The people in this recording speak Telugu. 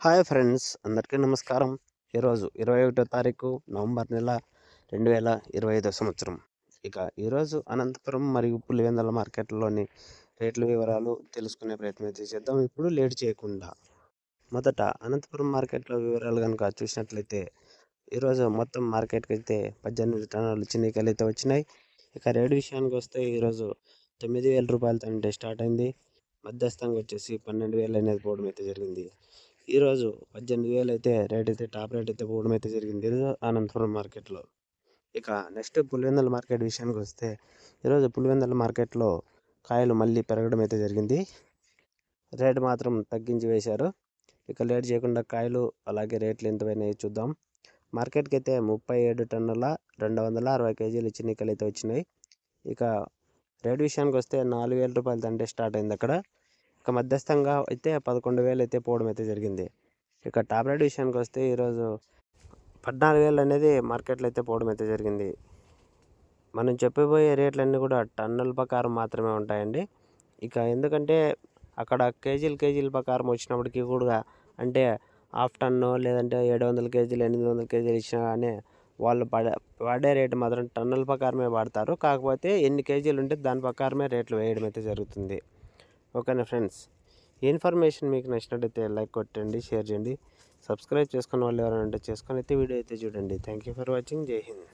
హాయ్ ఫ్రెండ్స్ అందరికీ నమస్కారం. ఈరోజు ఇరవై ఒకటో తారీఖు నవంబర్ నెల రెండు వేల ఇరవై ఐదో సంవత్సరం. ఇక ఈరోజు అనంతపురం మరియు పులివెందల మార్కెట్లోని రేట్ల వివరాలు తెలుసుకునే ప్రయత్నం అయితే చేద్దాం. ఇప్పుడు లేట్ చేయకుండా. మొదట అనంతపురం మార్కెట్లో వివరాలు కనుక చూసినట్లయితే ఈరోజు మొత్తం మార్కెట్కి అయితే పద్దెనిమిది టన్నులు చిన్నికాయలు అయితే వచ్చినాయి. ఇక రేటు విషయానికి వస్తే ఈరోజు తొమ్మిది వేల రూపాయలతో స్టార్ట్ అయింది. మధ్యస్థంగా వచ్చేసి పన్నెండు వేలు అనేది పోవడం అయితే జరిగింది. ఈరోజు పద్దెనిమిది వేలు అయితే రేట్ అయితే టాప్ రేట్ అయితే పోవడం అయితే జరిగింది. అనంతపురం మార్కెట్లో. ఇక నెక్స్ట్ పులివెందుల మార్కెట్ విషయానికి వస్తే ఈరోజు పులివెందుల మార్కెట్లో కాయలు మళ్ళీ పెరగడం అయితే జరిగింది. రేటు మాత్రం తగ్గించి వేశారు. ఇక లేట్ చేయకుండా కాయలు అలాగే రేట్లు ఎంత చూద్దాం. మార్కెట్కి అయితే ముప్పై ఏడు టన్నుల రెండు వందల అరవై కేజీలు చిన్నికలు అయితే వచ్చినాయి. ఇక రేట్ విషయానికి వస్తే నాలుగు వేల రూపాయలు అంటే స్టార్ట్ అయింది అక్కడ. ఇక మధ్యస్థంగా అయితే పదకొండు వేలు అయితే పోవడం అయితే జరిగింది. ఇక టాబ్లెట్ విషయానికి వస్తే ఈరోజు పద్నాలుగు వేలు అనేది మార్కెట్లో అయితే పోవడం అయితే జరిగింది. మనం చెప్పబోయే రేట్లన్నీ కూడా టన్నుల ప్రకారం మాత్రమే ఉంటాయండి. ఇక ఎందుకంటే అక్కడ కేజీలు కేజీల ప్రకారం వచ్చినప్పటికీ కూడా అంటే హాఫ్ టన్ను లేదంటే ఏడు వందల కేజీలు ఎనిమిది వందల కేజీలు ఇచ్చినా కానీ వాళ్ళు పడే పడే రేటు మాత్రం టన్నుల ప్రకారమే వాడతారు. కాకపోతే ఎన్ని కేజీలు ఉంటే దాని ప్రకారమే రేట్లు వేయడం అయితే జరుగుతుంది. ఓకేనా ఫ్రెండ్స్? ఈ ఇన్ఫర్మేషన్ మీకు నచ్చినట్టయితే లైక్ కొట్టండి షేర్ చేయండి. సబ్స్క్రైబ్ చేసుకున్న వాళ్ళు ఎవరైనా ఉంటే చేసుకొని అయితే వీడియో అయితే చూడండి. థ్యాంక్ యూ ఫర్ వాచింగ్ జై హింద్.